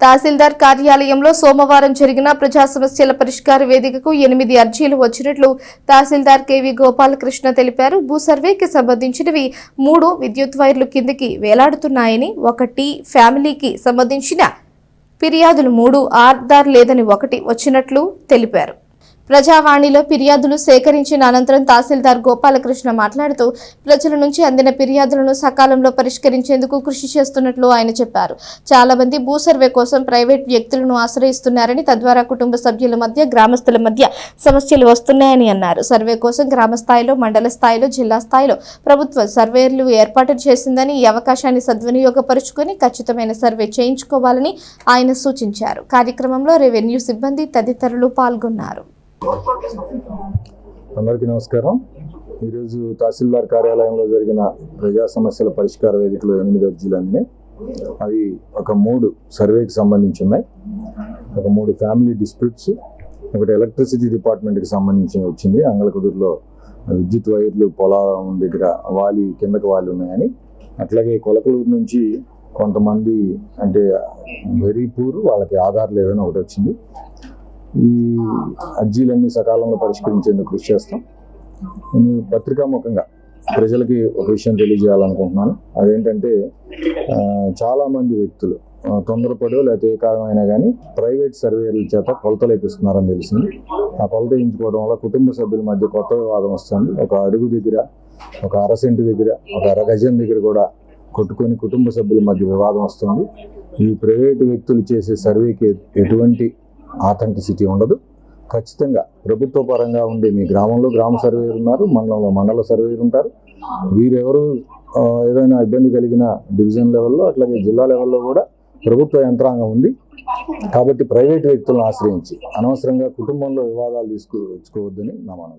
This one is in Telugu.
తహసీల్దార్ కార్యాలయంలో సోమవారం జరిగిన ప్రజా సమస్యల పరిష్కార వేదికకు ఎనిమిది అర్జీలు వచ్చినట్లు తహసీల్దార్ కేవీ గోపాలకృష్ణ తెలిపారు. భూ సర్వేకి సంబంధించినవి మూడు విద్యుత్ వైర్లు కిందికి వేలాడుతున్నాయని ఒకటి ఫ్యామిలీకి సంబంధించిన ఫిర్యాదులు మూడు ఆర్దార్ లేదని ఒకటి వచ్చినట్లు తెలిపారు. ప్రజావాణిలో ఫిర్యాదులు సేకరించిన అనంతరం తహసీల్దార్ గోపాలకృష్ణ మాట్లాడుతూ ప్రజల నుంచి అందిన ఫిర్యాదులను సకాలంలో పరిష్కరించేందుకు కృషి చేస్తున్నట్లు ఆయన చెప్పారు. చాలా మంది భూ సర్వే కోసం ప్రైవేట్ వ్యక్తులను ఆశ్రయిస్తున్నారని తద్వారా కుటుంబ సభ్యుల మధ్య గ్రామస్తుల మధ్య సమస్యలు వస్తున్నాయని అన్నారు. సర్వే కోసం గ్రామ స్థాయిలో మండల స్థాయిలో జిల్లా స్థాయిలో ప్రభుత్వం సర్వేలు ఏర్పాటు చేసిందని ఈ అవకాశాన్ని సద్వినియోగపరుచుకొని ఖచ్చితమైన సర్వే చేయించుకోవాలని ఆయన సూచించారు. కార్యక్రమంలో రెవెన్యూ సిబ్బంది తదితరులు పాల్గొన్నారు. అందరికీ నమస్కారం. ఈరోజు తహసీల్దార్ కార్యాలయంలో జరిగిన ప్రజా సమస్యల పరిష్కార వేదికలో ఎనిమిది అర్జీలన్నీ. అందినాయి అవి ఒక మూడు సర్వేకి సంబంధించి ఉన్నాయి. ఒక మూడు ఫ్యామిలీ డిస్ప్యూట్స్ ఒకటి ఎలక్ట్రిసిటీ డిపార్ట్మెంట్కి సంబంధించి వచ్చింది. అంగళకుదురులో విద్యుత్ వైర్లు పొలం దగ్గర వాలి కిందకి వాలి ఉన్నాయని. అట్లాగే కొలకలూరు నుంచి కొంతమంది అంటే వెరీ పూర్ వాళ్ళకి ఆధార్ లేదని ఒకటి వచ్చింది. ఈ అర్జీలన్నీ సకాలంలో పరిష్కరించేందుకు కృషి చేస్తాం. నేను పత్రికాముఖంగా ప్రజలకి ఒక విషయం తెలియజేయాలనుకుంటున్నాను. అదేంటంటే చాలామంది వ్యక్తులు తొందరపడో లేకపోతే ఏ కారణమైనా కానీ ప్రైవేట్ సర్వేల చేత కొలతలు వేపిస్తున్నారని తెలిసింది. ఆ కొలత వేయించుకోవడం వల్ల కుటుంబ సభ్యుల మధ్య కొత్త వివాదం వస్తుంది. ఒక అడుగు దగ్గర ఒక అరసెంటు దగ్గర ఒక అరగజం దగ్గర కూడా కొట్టుకొని కుటుంబ సభ్యుల మధ్య వివాదం వస్తుంది. ఈ ప్రైవేటు వ్యక్తులు చేసే సర్వేకి ఎటువంటి ఆథెంటిసిటీ ఉండదు. ఖచ్చితంగా ప్రభుత్వ పరంగా ఉండే మీ గ్రామంలో గ్రామ సర్వేలు ఉన్నారు మండలంలో మండల సర్వేలు ఉంటారు. వీరెవరు ఏదైనా ఇబ్బంది కలిగిన డివిజన్ లెవెల్లో అట్లాగే జిల్లా లెవెల్లో కూడా ప్రభుత్వ యంత్రాంగం ఉంది. కాబట్టి ప్రైవేట్ వ్యక్తులను ఆశ్రయించి అనవసరంగా కుటుంబంలో వివాదాలు తీసుకు వచ్చుకోవద్దని నా మనం